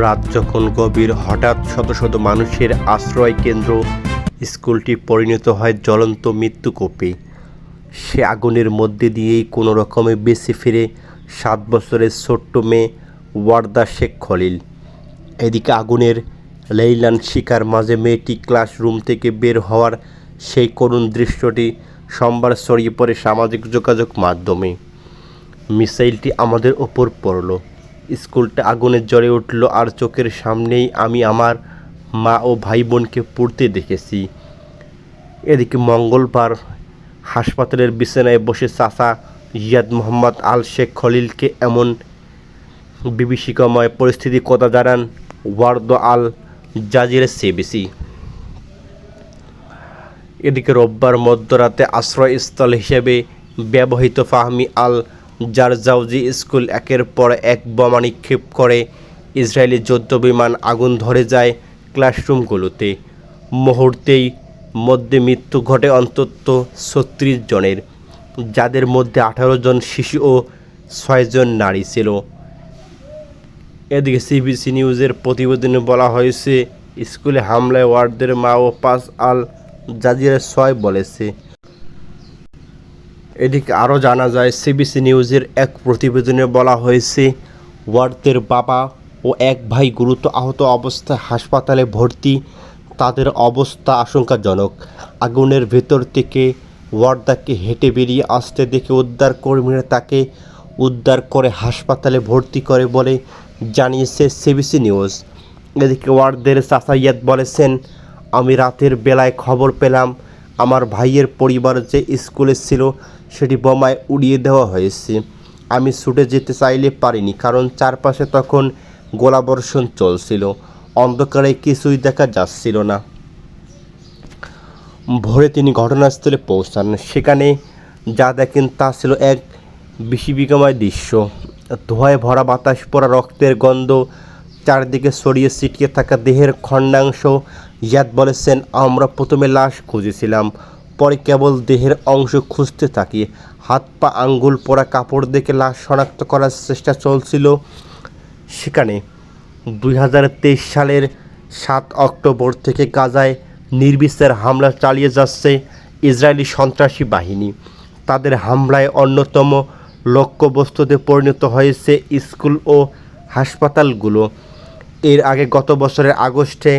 রাত যখন গভীর, হঠাৎ শত শত মানুষের আশ্রয় কেন্দ্র, স্কুলটি পরিণত হয় জ্বলন্ত মৃত্যুকূপে। সে আগুনের মধ্যে দিয়েই কোনো রকমে বেঁচে ফিরে সাত বছরের ছোট্ট মেয়ে ওয়ার্দা শেখ খলিল। এদিকে আগুনের লেইলান শিকার মাঝে মেয়েটি ক্লাসরুম থেকে বের হওয়ার সেই করুণ দৃশ্যটি সোমবার ছড়িয়ে পড়ে সামাজিক যোগাযোগ মাধ্যমে। মিসাইলটি আমাদের ওপর পড়ল। স্কুলটা আগুনের জ্বরে উঠল আর চোখের সামনেই আমি আমার মা ও ভাই বোনকে পড়তে দেখেছি। এদিকে মঙ্গলবার হাসপাতালের বিছানায় বসে চাচা ইয়াদ মোহাম্মদ আল শেখ খলিলকে এমন বিভীষিকাময় পরিস্থিতি কথা জানান ওয়ার্দ আল জাজিরের সিবিসি। এদিকে রোববার মধ্যরাতে আশ্রয়স্থল হিসেবে ব্যবহৃত ফাহমি আল জারজাউজি স্কুল একের পর এক বোমা নিক্ষেপ করে। ইসরায়েলি যুদ্ধ বিমান আগুন ধরে যায় ক্লাসরুমগুলোতে। মুহূর্তেই মধ্যে মৃত্যু ঘটে অন্তত ছত্রিশ জনের, যাদের মধ্যে আঠারো জন শিশু ও ছয়জন নারী ছিল। এদিকে সিবিসি নিউজের প্রতিবেদনে বলা হয়েছে, স্কুলে হামলায় ওয়ার্ডদের মা ও পাস আল জাজিরা ছয় বলেছে। এদিকে আরও জানা যায় সিবিসি নিউজের এক প্রতিবেদনে বলা হয়েছে ওয়ার্ডদের বাবা ও এক ভাই গুরুতর আহত অবস্থায় হাসপাতালে ভর্তি। তাদের অবস্থা আশঙ্কাজনক। আগুনের ভেতর থেকে ওয়ার্দাকে হেঁটে বেরিয়ে আসতে দেখে উদ্ধার কর্মীরা তাকে উদ্ধার করে হাসপাতালে ভর্তি করে বলে জানিয়েছে সিবিসি নিউজ এদিকে ওয়ার্ডদের চাচাইয়াত বলেছেন, আমি রাতের বেলায় খবর পেলাম, আমার ভাইয়ের পরিবার যে স্কুলে ছিল সেটি বোমায় উড়িয়ে দেওয়া হয়েছে। আমি ছুটে যেতে চাইলে পারিনি, কারণ চারপাশে তখন গোলাবর্ষণ চলছিল। অন্ধকারে কিছুই দেখা যাচ্ছিল না। ভোরে তিনি ঘটনাস্থলে পৌঁছান। সেখানে যা দেখেন তা ছিল এক বিষিবিকাময় দৃশ্য। ধোঁয়ায় ভরা বাতাস, পড়া রক্তের গন্ধ, চারদিকে ছড়িয়ে ছিটিয়ে থাকা দেহের খণ্ডাংশ, ইয়াদ বলেছেন, আমরা প্রথমে লাশ খুঁজেছিলাম। পরে কেবল দেহের অংশ খুঁজতে থাকি। হাত পা, আঙ্গুল, পরা কাপড় দেখে লাশ শনাক্ত করার চেষ্টা চলছিল সেখানে। দুই হাজার তেইশ সালের সাত অক্টোবর থেকে গাজায় নির্বিচার হামলা চালিয়ে যাচ্ছে ইসরায়েলি সন্ত্রাসী বাহিনী। তাদের হামলায় অন্যতম লক্ষ্যবস্তুতে পরিণত হয়েছে স্কুল ও হাসপাতালগুলো। এর আগে গত বছরের আগস্টে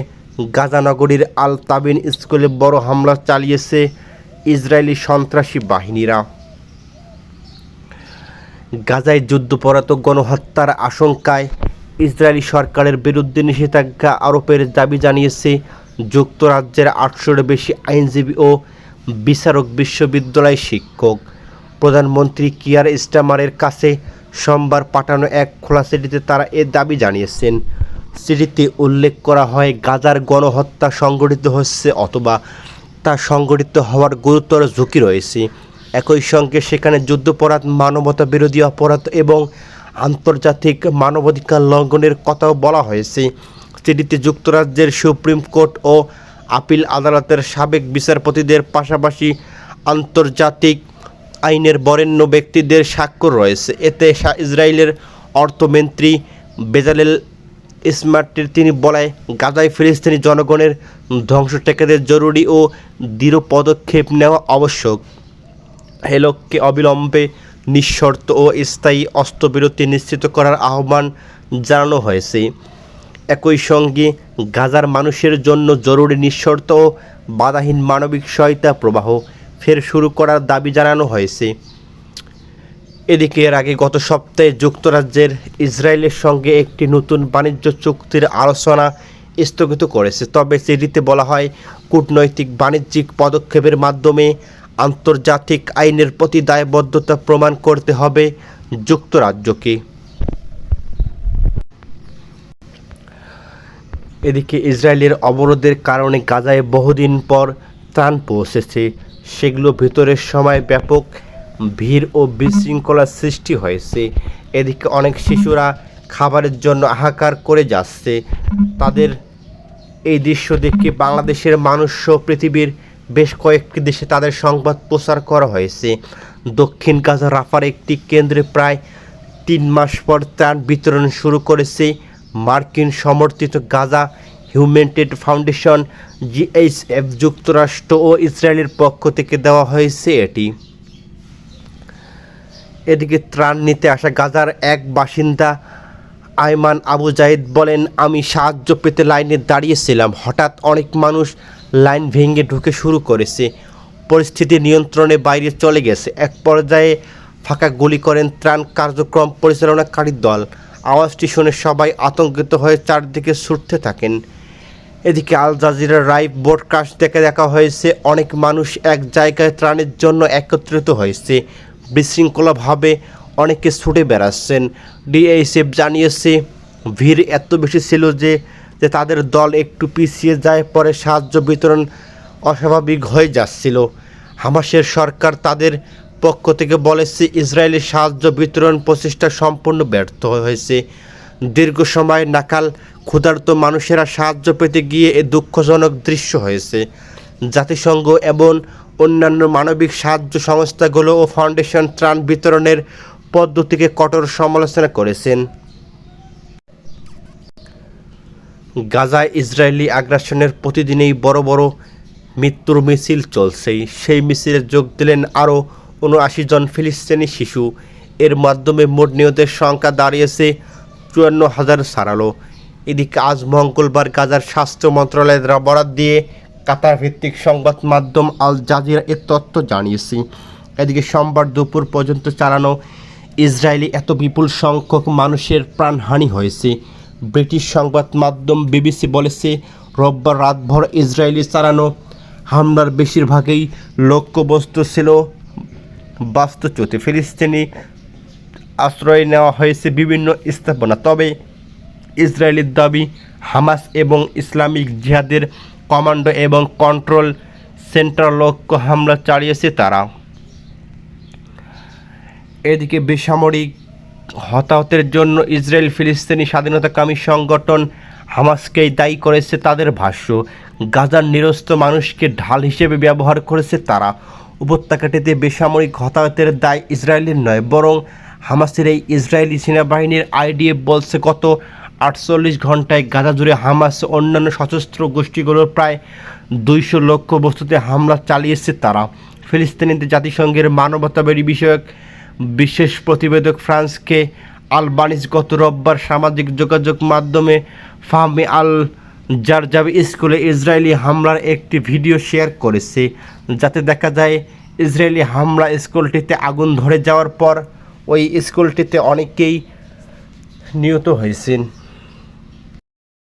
গাজানগরীর আল তাবিন স্কুলে বড় হামলা চালিয়েছে ইসরায়েলি সন্ত্রাসী বাহিনীরা। গাজায় যুদ্ধপরাত গণহত্যার আশঙ্কায় ইসরায়েলি সরকারের বিরুদ্ধে নিষেধাজ্ঞা আরোপের দাবি জানিয়েছে যুক্তরাজ্যের আটশোর বেশি আইনজীবী ও বিচারক বিশ্ববিদ্যালয় শিক্ষক। প্রধানমন্ত্রী কিয়ার স্টামারের কাছে সোমবার পাঠানো এক খোলা চিঠিতে তারা এ দাবি জানিয়েছেন, চিঠিতে উল্লেখ করা হয়, গাজার গণহত্যা সংগঠিত হচ্ছে অথবা তা সংগঠিত হওয়ার গুরুতর ঝুঁকি রয়েছে। একই সঙ্গে সেখানে যুদ্ধপরাধ, মানবতা বিরোধী অপরাধ এবং আন্তর্জাতিক মানবাধিকার লঙ্ঘনের কথাও বলা হয়েছে। চিঠিতে যুক্তরাজ্যের সুপ্রিম কোর্ট ও আপিল আদালতের সাবেক বিচারপতিদের পাশাপাশি আন্তর্জাতিক আইনের বরেণ্য ব্যক্তিদের স্বাক্ষর রয়েছে। এতে ইসরায়েলের অর্থমন্ত্রী বেজালেল স্মার্টের তিনি বলায়, গাজায় ফিলিস্তিনি জনগণের ধ্বংস ঠেকাতে জরুরি ও দৃঢ় পদক্ষেপ নেওয়া আবশ্যক। এ লক্ষ্যে অবিলম্বে নিঃশর্ত ও স্থায়ী অস্ত্রবিরতি নিশ্চিত করার আহ্বান জানানো হয়েছে। একই সঙ্গে গাজার মানুষের জন্য জরুরি নিঃশর্ত ও বাধাহীন মানবিক সহায়তা প্রবাহ ফের শুরু করার দাবি জানানো হয়েছে। এদিকে এর আগে গত সপ্তাহে যুক্তরাজ্যের ইসরায়েলের সঙ্গে একটি নতুন বাণিজ্য চুক্তির আলোচনা স্থগিত করেছে। তবে চিঠিতে বলা হয়, কূটনৈতিক বাণিজ্যিক পদক্ষেপের মাধ্যমে আন্তর্জাতিক আইনের প্রতি দায়বদ্ধতা প্রমাণ করতে হবে যুক্তরাজ্যকে। এদিকে ইসরায়েলের অবরোধের কারণে গাজায় বহুদিন পর ত্রাণ পৌঁছেছে। সেগুলো ভিতরের সময় ব্যাপক ভিড় ও বিশৃঙ্খলার সৃষ্টি হয়েছে এদিকে অনেক শিশুরা খাবারের জন্য হাহাকার করে যাচ্ছে। তাদের এই দৃশ্য দেখে বাংলাদেশের মানুষ পৃথিবীর বেশ কয়েকটি দেশে তাদের সংবাদ প্রচার করা হয়েছে। দক্ষিণ গাজা রাফার একটি কেন্দ্রে প্রায় তিন মাস পর ত্রাণ বিতরণ শুরু করেছে মার্কিন সমর্থিত গাজা হিউম্যানিটেড ফাউন্ডেশন, জিএইচএফ, যুক্তরাষ্ট্র ও ইসরায়েলের পক্ষ থেকে দেওয়া হয়েছে এটি। এদিকে ত্রাণ নিতে আসা গাজার এক বাসিন্দা আয়মান আবু জাহিদ বলেন, আমি সাহায্য পেতে লাইনে দাঁড়িয়েছিলাম। হঠাৎ অনেক মানুষ লাইন ভেঙে ঢুকে শুরু করেছে। পরিস্থিতি নিয়ন্ত্রণে বাইরে চলে গেছে। এক পর্যায়ে ফাঁকা গুলি করেন ত্রাণ কার্যক্রম পরিচালনাকারী দল। আওয়াজটি শুনে সবাই আতঙ্কিত হয়ে চারদিকে ছুটতে থাকেন। এদিকে আল জাজিরার রাইভ ব্রডকাস্ট দেখে দেখা হয়েছে, অনেক মানুষ এক জায়গায় ত্রাণের জন্য একত্রিত হয়েছে। বিশৃঙ্খলাভাবে অনেকে ছুটে বেড়াচ্ছেন। ডিএইচএফ জানিয়েছে, ভিড় এত বেশি ছিল যে যে তাদের দল একটু পিছিয়ে যায় পরে সাহায্য বিতরণ অস্বাভাবিক হয়ে যাচ্ছিল। হামাসের সরকার তাদের পক্ষ থেকে বলেছে ইসরায়েলের সাহায্য বিতরণ প্রচেষ্টা সম্পূর্ণ ব্যর্থ হয়েছে। দীর্ঘ সময় নাকাল, ক্ষুধার্ত মানুষেরা সাহায্য পেতে গিয়ে এ দুঃখজনক দৃশ্য হয়েছে। জাতিসংঘ এবং অন্যান্য মানবিক সাহায্য সংস্থাগুলো ও ফাউন্ডেশন ত্রাণ বিতরণের পদ্ধতিকে কঠোর সমালোচনা করেছেন। গাজায় ইসরায়েলি আগ্রাসনের প্রতিদিনেই বড় বড় মৃত্যুর মিছিল চলছেই। সেই মিছিলে যোগ দিলেন আরও উনআশি জন ফিলিস্তিনি শিশু। এর মাধ্যমে মোট নিহতের সংখ্যা দাঁড়িয়েছে চুয়ান্ন হাজার ছাড়ালো এদিকে আজ মঙ্গলবার গাজার স্বাস্থ্য মন্ত্রণালয়ের বরাদ দিয়ে কাতার ভিত্তিক সংবাদ মাধ্যম আল জাজিরা এ তথ্য জানিয়েছে। এদিকে সোমবার দুপুর পর্যন্ত চালানো ইসরায়েলি এত বিপুল সংখ্যক মানুষের প্রাণহানি হয়েছে। ব্রিটিশ সংবাদ মাধ্যম বিবিসি বলেছে, রোববার রাতভর ইসরায়েলি চালানো হামলার বেশিরভাগই লক্ষ্যবস্তু ছিল বাস্তুচ্যুতি। ফিলিস্তিনি আশ্রয় নেওয়া হয়েছে বিভিন্ন স্থাপনা, তবে ইসরায়েলের দাবি হামাস এবং ইসলামিক জিহাদের কমান্ডো এবং কন্ট্রোল সেন্টার লক্ষ্য হামলা চালিয়েছে তারা। এদিকে বেসামরিক হতাহতের জন্য ইসরায়েল ফিলিস্তিনি স্বাধীনতাকামী সংগঠন হামাসকেই দায়ী করেছে তাদের ভাষ্য, গাজার নিরস্ত মানুষকে ঢাল হিসেবে ব্যবহার করেছে তারা। উপত্যকাটিতে বেসামরিক হতাহতের দায় ইসরায়েলের নয়, বরং হামাসের এই ইসরায়েলি সেনাবাহিনীর আইডিএফ বলছে গত আটচল্লিশ ঘন্টায় গাজা জুড়ে হামাস অন্যান্য সশস্ত্র গোষ্ঠীগুলোর প্রায় দুইশো লক্ষ বস্তুতে হামলা চালিয়েছে তারা। ফিলিস্তিনিদের জাতিসংঘের মানবতাবাদী বিষয়ক বিশেষ প্রতিবেদক ফ্রান্সকে আলবানিস গত রোববার সামাজিক যোগাযোগ মাধ্যমে ফাহমি আল জারজাবি স্কুলে ইসরায়েলি হামলার একটি ভিডিও শেয়ার করেছে। যাতে দেখা যায়, ইসরায়েলি হামলা স্কুলটিতে আগুন ধরে যাওয়ার পর ওই স্কুলটিতে অনেকেই নিহত হয়েছেন।